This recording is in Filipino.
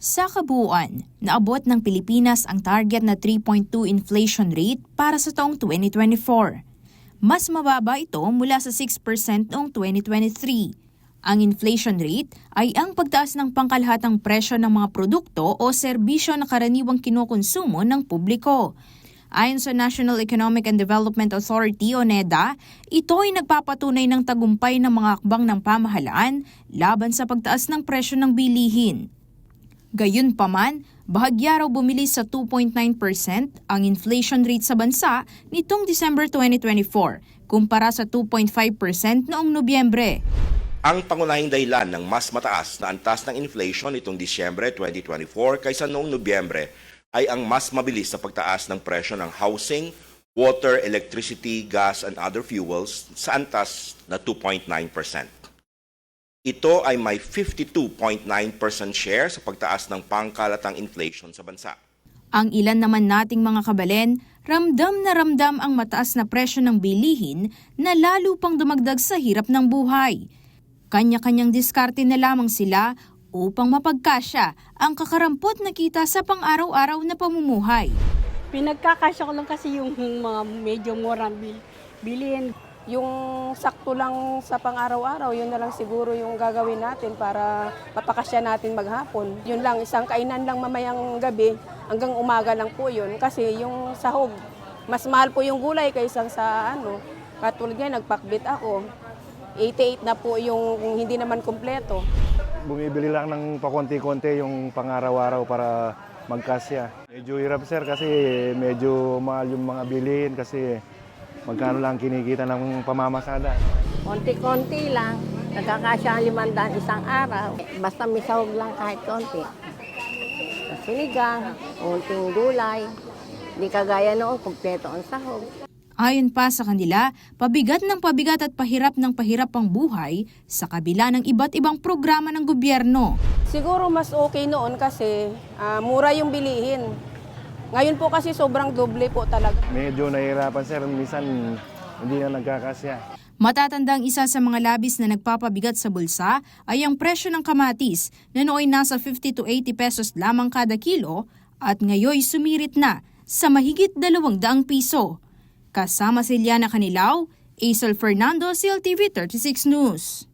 Sa kabuuan, naabot ng Pilipinas ang target na 3.2 inflation rate para sa taong 2024. Mas mababa ito mula sa 6% noong 2023. Ang inflation rate ay ang pagtaas ng pangkalahatang presyo ng mga produkto o serbisyo na karaniwang kinukonsumo ng publiko. Ayon sa National Economic and Development Authority o NEDA, ito ay nagpapatunay ng tagumpay ng mga akbang ng pamahalaan laban sa pagtaas ng presyo ng bilihin. Gayunpaman, bahagya raw bumili sa 2.9% ang inflation rate sa bansa nitong December 2024 kumpara sa 2.5% noong Nobyembre. Ang pangunahing dahilan ng mas mataas na antas ng inflation nitong Disyembre 2024 kaysa noong Nobyembre ay ang mas mabilis sa pagtaas ng presyo ng housing, water, electricity, gas, and other fuels sa antas na 2.9%. Ito ay may 52.9% share sa pagtaas ng pangkalatang inflation sa bansa. Ang ilan naman nating mga kabalen, ramdam na ramdam ang mataas na presyo ng bilihin na lalo pang dumagdag sa hirap ng buhay. Kanya-kanyang diskarte na lamang sila upang mapagkasya ang kakarampot na kita sa pang-araw-araw na pamumuhay. Pinagkakasya ko lang kasi yung mga medyo murang bil- bilhin. Yung sakto lang sa pang-araw-araw, yun na lang siguro yung gagawin natin para mapakasya natin maghapon. Yun lang, isang kainan lang mamayang gabi, hanggang umaga lang po yun. Kasi yung sahog, mas mahal po yung gulay kaysa sa ano. Katulad nga, nagpakbit ako. 88 na po yung hindi naman kompleto. bumibili lang ng pakonti-konti yung pangaraw-araw para magkasya. Medyo hirap sir kasi medyo mahal yung mga bilihin kasi magkano lang kinikita ng pamamasada. Konti-konti lang. Nagkakasya ang limandaan isang araw. Basta may sahog lang kahit konti. Sinigang, unting gulay. Di kagaya noon, kumpleto ang sahog. Ayon pa sa kanila, pabigat ng pabigat at pahirap ng pahirap ang buhay sa kabila ng iba't ibang programa ng gobyerno. Siguro mas okay noon kasi ah, mura yung bilihin. Ngayon po kasi sobrang doble po talaga. Medyo nahihirapan sir, minsan hindi na nagkakasya. Matatandang isa sa mga labis na nagpapabigat sa bulsa ay ang presyo ng kamatis na nooy nasa 50 to 80 pesos lamang kada kilo at ngayoy sumirit na sa mahigit 200 piso. Kasama si Liana Canilaw, Aisel Fernando, CLTV 36 News.